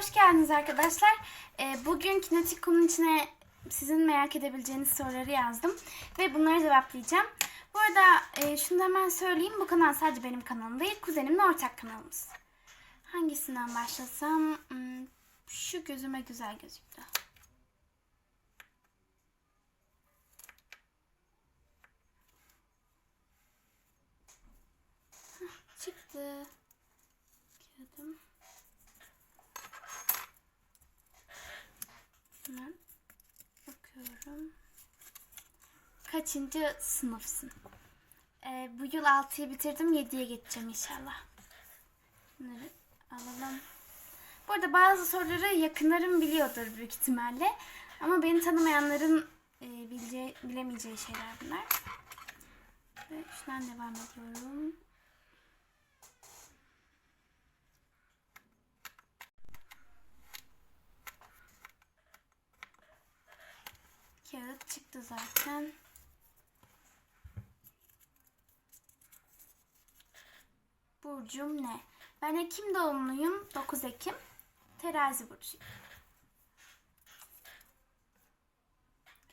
hoş geldiniz arkadaşlar. Ee, bugün kinetik konunun içine sizin merak edebileceğiniz soruları yazdım. Ve bunları cevaplayacağım. Bu arada e, şunu da hemen söyleyeyim. Bu kanal sadece benim kanalım değil. Kuzenimle ortak kanalımız. Hangisinden başlasam? Hmm, şu gözüme güzel gözüktü. Çıktı. Kaçıncı sınıfsın? Ee, bu yıl 6'yı bitirdim. 7'ye geçeceğim inşallah. Bunları alalım. Bu arada bazı soruları yakınlarım biliyordur büyük ihtimalle. Ama beni tanımayanların e, bileceği, bilemeyeceği şeyler bunlar. Ve şundan devam ediyorum. Kağıt çıktı zaten. Burcum ne? Ben Ekim doğumluyum. 9 Ekim. Terazi burcu.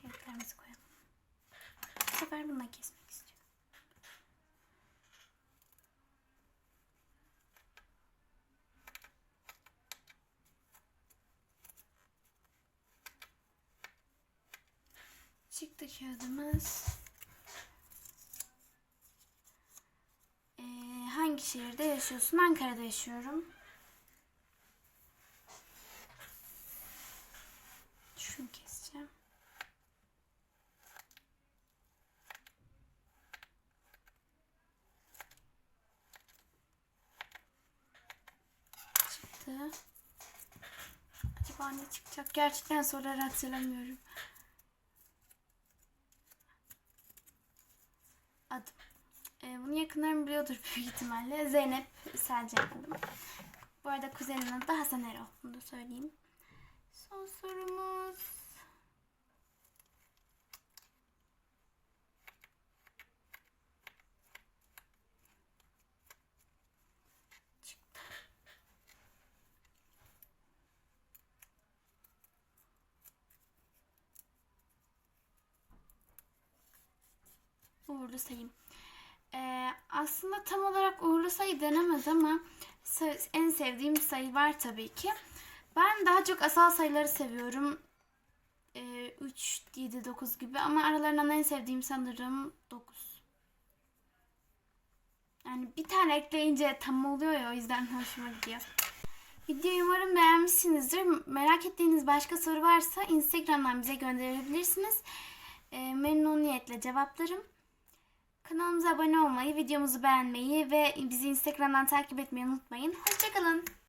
Kağıtlarımızı koyalım. Bu sefer bununla kesmek istiyorum. Çıktı kağıdımız. Ee, hangi şehirde yaşıyorsun? Ankara'da yaşıyorum. Şunu keseceğim. Çıktı. Acaba ne çıkacak? Gerçekten soruları hatırlamıyorum. Adım. Ee, bunu yakınlarım biliyordur büyük ihtimalle. Zeynep Selcan adım. Bu arada kuzenimin adı Hasan Erol. Bunu da söyleyeyim. Son sorumuz. Çıktı. Uğurlu sayım. Ee, aslında tam olarak uğurlu sayı denemez ama en sevdiğim sayı var tabii ki. Ben daha çok asal sayıları seviyorum. Ee, 3, 7, 9 gibi ama aralarından en sevdiğim sanırım 9. Yani bir tane ekleyince tam oluyor ya o yüzden hoşuma gidiyor. Videoyu umarım beğenmişsinizdir. Merak ettiğiniz başka soru varsa Instagram'dan bize gönderebilirsiniz. Ee, memnuniyetle cevaplarım. Kanalımıza abone olmayı, videomuzu beğenmeyi ve bizi Instagram'dan takip etmeyi unutmayın. Hoşçakalın.